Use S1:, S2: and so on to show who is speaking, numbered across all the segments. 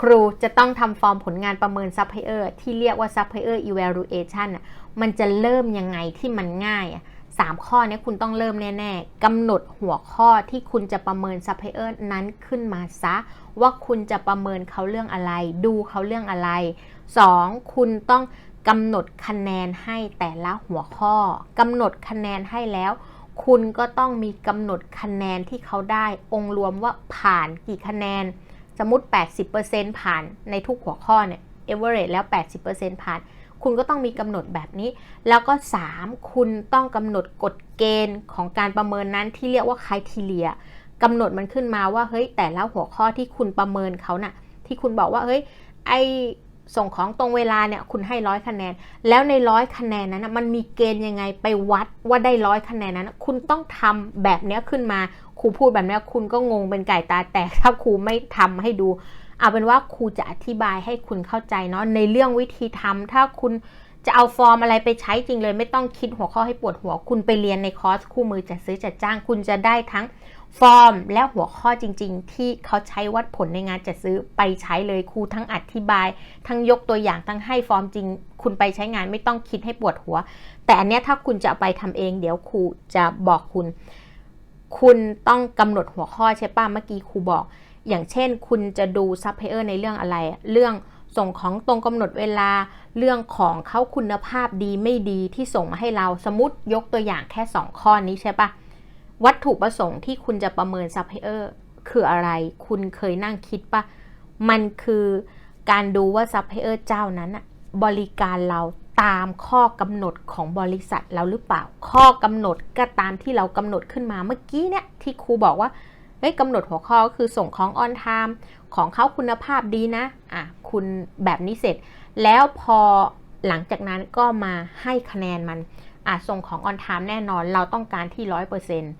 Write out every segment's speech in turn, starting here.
S1: ครูจะต้องทำฟอร์มผลงานประเมินซัพพลายเออร์ที่เรียกว่าซัพพลายเออร์ evaluation อะมันจะเริ่มยังไงที่มันง่ายอะสามข้อนี้คุณต้องเริ่มแน่ๆกำหนดหัวข้อที่คุณจะประเมินซัพพลายเออร์นั้นขึ้นมาซะ ว่าคุณจะประเมินเขาเรื่องอะไร ดูเขาเรื่องอะไร 2. คุณต้องกำหนดคะแนนให้แต่ละหัวข้อกำหนดคะแนนให้แล้ว คุณก็ต้องมีกำหนดคะแนนที่เขาได้ องค์รวมว่าผ่านกี่คะแนน สมมติ 80%ผ่านในทุกหัวข้อเนี่ย average แล้ว 80%ผ่าน คุณก็ต้องมีกำหนดแบบนี้ แล้วก็ 3 คุณต้องกำหนดกฎเกณฑ์ของการประเมินนั้นที่เรียกว่าคุณทีเลียกำหนดมันขึ้นมาว่าเฮ้ยแต่ละหัวข้อที่คุณประเมินเขานะ่ะที่คุณบอกว่าเฮ้ยไอส่งของตรงเวลาเนี่ยคุณให้ร้อยคะแนน แล้วในร้อยคะแนนนั้นนะมันมีเกณฑ์ยังไงไปวัดว่าได้ร้อยคะแนนนั้น คุณต้องทำแบบนี้ขึ้นมา ครูพูดแบบนี้คุณก็งงเป็นไก่ตาแตกถ้าครูไม่ทำให้ดูเอาเป็นว่าครูจะอธิบายให้คุณเข้าใจเนาะในเรื่องวิธีทำถ้าคุณจะเอาฟอร์มอะไรไปใช้จริงเลย ไม่ต้องคิดหัวข้อให้ปวดหัว คุณไปเรียนในคอร์สคู่มือจัดซื้อจัดจ้าง คุณจะได้ทั้งฟอร์มและหัวข้อจริง ๆ ที่เขาใช้วัดผลในงานจัดซื้อไปใช้เลยครูทั้งอธิบาย ทั้งยกตัวอย่างทั้งให้ฟอร์มจริง คุณไปใช้งานไม่ต้องคิดให้ปวดหัว แต่อันเนี้ยถ้าคุณจะไปทำเองเดี๋ยวครูจะบอกคุณ คุณต้องกำหนดหัวข้อใช่ป่ะ เมื่อกี้ครูบอก อย่างเช่น คุณจะดูซัพพลายเออร์ในเรื่องอะไร เรื่องส่งของตรงกำหนดเวลา เรื่องของเขาคุณภาพดีไม่ดีที่ส่งมาให้เรา สมมติยกตัวอย่างแค่ 2 ข้อนี้ใช่ปะวัตถุประสงค์ที่คุณจะประเมินซัพพลายเออร์คืออะไร คุณเคยนั่งคิดปะมันคือการดูว่าซัพพลายเออร์เจ้านั้นบริการเรา ตามข้อกำหนดของบริษัทเราหรือเปล่า ข้อกำหนดก็ตามที่เรากำหนดขึ้นมาเมื่อกี้เนี่ยที่ครูบอกว่าเฮ้ยกำหนดหัวข้อก็คือส่งของออนไทม์ของเขาคุณภาพดีนะอะคุณแบบนี้เสร็จ แล้วพอหลังจากนั้นก็มาให้คะแนนมันอะส่งของออนไทม์แน่นอนเราต้องการที่ร้อยเปอร์เซ็นต์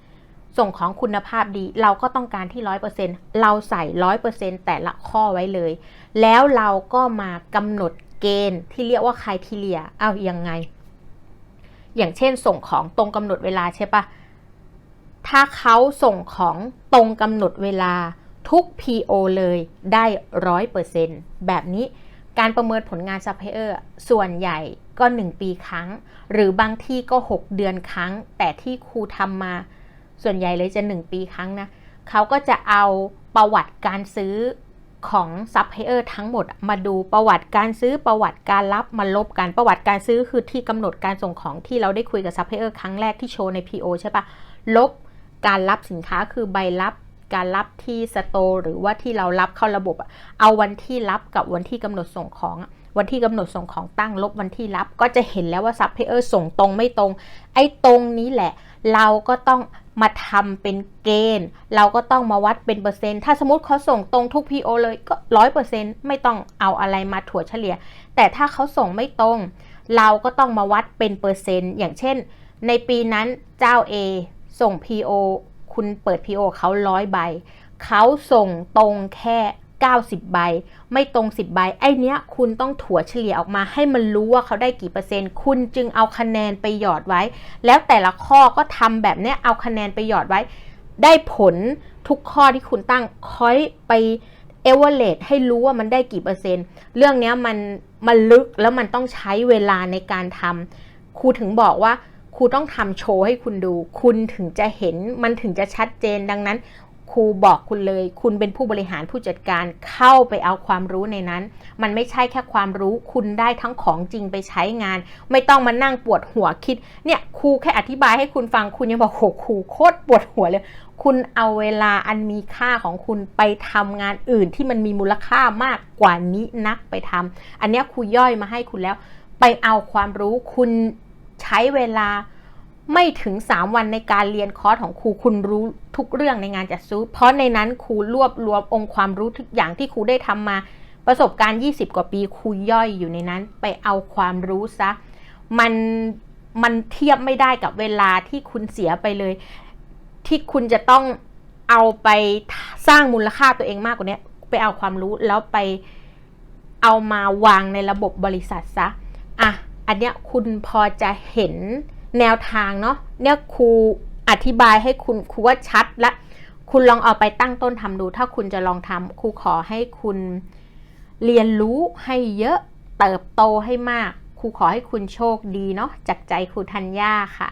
S1: ส่งของคุณภาพดีเราก็ต้องการที่ร้อยเปอร์เซ็นต์เราใส่ร้อยเปอร์เซ็นต์แต่ละข้อไว้เลย แล้วเราก็มากำหนด เกณฑ์ที่เรียกว่าคุณทีเลียเอายังไง อย่างเช่นส่งของตรงกำหนดเวลาใช่ปะถ้าเขาส่งของตรงกำหนดเวลาทุก PO เลยได้ร้อยเปอร์เซ็นต์แบบนี้การประเมินผลงานซัพพลายเออร์ส่วนใหญ่ก็ 1 ปีครั้ง หรือบางที่ก็ 6 เดือนครั้ง แต่ที่ครูทำมา ส่วนใหญ่เลยจะ 1 ปีครั้งนะเขาก็จะเอาประวัติการซื้อ ของซัพพลายเออร์ทั้งหมดมาดูประวัติการซื้อประวัติการรับมาลบกันประวัติการซื้อคือที่กำหนดการส่งของที่เราได้คุยกับซัพพลายเออร์ครั้งแรกที่โชว์ใน PO ใช่ปะลบการรับสินค้าคือใบรับการรับที่สโตร์หรือว่าที่เรารับเข้าระบบ เอาวันที่รับกับวันที่กำหนดส่งของ วันที่กำหนดส่งของตั้งลบวันที่รับ ก็จะเห็นแล้วว่าซัพพลายเออร์ส่งตรงไม่ตรง ไอ้ตรงนี้แหละ เราก็ต้องมาทำเป็นเกณฑ์ เราก็ต้องมาวัดเป็นเปอร์เซ็นต์ ถ้าสมมติเขาส่งตรงทุก PO เลยก็ร้อยเปอร์เซ็นต์ไม่ต้องเอาอะไรมาถั่วเฉลี่ย แต่ถ้าเขาส่งไม่ตรง เราก็ต้องมาวัดเป็นเปอร์เซ็นต์ อย่างเช่น ในปีนั้นเจ้า A ส่ง PO คุณเปิด PO เขาร้อยใบ เขาส่งตรงแค่ 90 ใบ ไม่ตรง 10 ใบ ไอเนี้ยคุณต้องถั่วเฉลี่ยออกมาให้มันรู้ว่าเขาได้กี่เปอร์เซ็นต์ คุณจึงเอาคะแนนไปหยอดไว้ แล้วแต่ละข้อก็ทำแบบเนี้ยเอาคะแนนไปหยอดไว้ ได้ผลทุกข้อที่คุณตั้งคอยไปเอเวอเรตให้รู้ว่ามันได้กี่เปอร์เซ็นต์ เรื่องนี้มันมันลึกแล้วมันต้องใช้เวลาในการทำครูถึงบอกว่าครูต้องทำโชว์ให้คุณดู คุณถึงจะเห็นมันถึงจะชัดเจนดังนั้น ครูบอกคุณเลย คุณเป็นผู้บริหารผู้จัดการเข้าไปเอาความรู้ในนั้น มันไม่ใช่แค่ความรู้ คุณได้ทั้งของจริงไปใช้งาน ไม่ต้องมานั่งปวดหัวคิด เนี่ยครูแค่อธิบายให้คุณฟัง คุณยังบอกโหครูโคตรปวดหัวเลย คุณเอาเวลาอันมีค่าของคุณไปทำงานอื่นที่มันมีมูลค่ามากกว่านี้นักไปทำอันนี้ครูย่อยมาให้คุณแล้ว ไปเอาความรู้คุณใช้เวลา ไม่ถึง 3 วันในการเรียนคอร์สของครูคุณรู้ทุกเรื่องในงานจัดซื้อ เพราะในนั้นครูรวบรวมองค์ความรู้ทุกอย่างที่ครูได้ทำมาประสบการณ์ 20 กว่าปีครูย่อยอยู่ในนั้น ไปเอาความรู้ซะมันมันเทียบไม่ได้กับเวลาที่คุณเสียไปเลย ที่คุณจะต้องเอาไปสร้างมูลค่าตัวเองมากกว่านี้ไปเอาความรู้แล้วไปเอามาวางในระบบบริษัทซะอะอันเนี้ยคุณพอจะเห็น แนวทางเนาะเนี่ยครูอธิบายให้คุณครูว่าชัดและ คุณลองเอาไปตั้งต้นทำดู ถ้าคุณจะลองทำครูขอให้คุณเรียนรู้ให้เยอะเติบโตให้มากครูขอให้คุณโชคดีเนาะจากใจครูธัญญาค่ะ